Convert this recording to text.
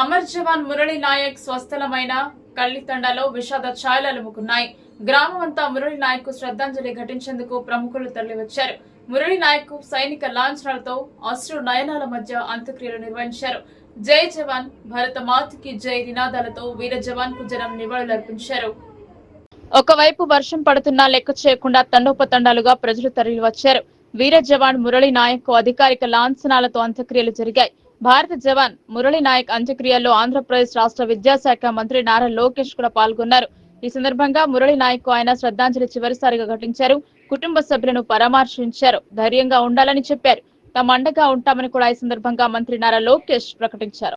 అమర్ జవాన్ మురళి నాయక్ స్వస్థలమైన కళ్ళితండలో విషాద ఛాయలు అలుముకున్నాయి. గ్రామం అంతా మురళి నాయక్కు శ్రద్ధాంజలి ఘటించేందుకు ప్రముఖులు తరలివచ్చారు. మురళి నాయక్ సైనిక లాంఛనాలతో అశ్రు నయనాల మధ్య అంత్యక్రియలు నిర్వహించారు. జై జవాన్ భరత మాతకి జై నినాదాలతో వీర జవాన్కు జనం నివాళులర్పించారు ఒకవైపు వర్షం పడుతున్నా లెక్క చేయకుండా తండోపతండాలుగా ప్రజలు తరలివచ్చారు. వీర జవాన్ మురళి నాయక్కు అధికారిక లాంఛనాలతో అంత్యక్రియలు జరిగాయి. భారత జవాన్ మురళి నాయక్ అంత్యక్రియల్లో ఆంధ్రప్రదేశ్ రాష్ట్ర విద్యాశాఖ మంత్రి నారా లోకేష్ కూడా పాల్గొన్నారు. ఈ సందర్భంగా మురళి నాయక్కు ఆయన శ్రద్ధాంజలి చివరిసారిగా ఘటించారు. కుటుంబ సభ్యులను పరామర్శించారు. ధైర్యంగా ఉండాలని చెప్పారు. తమ అండగా ఉంటామని కూడా ఈ సందర్భంగా మంత్రి నారా లోకేష్ ప్రకటించారు.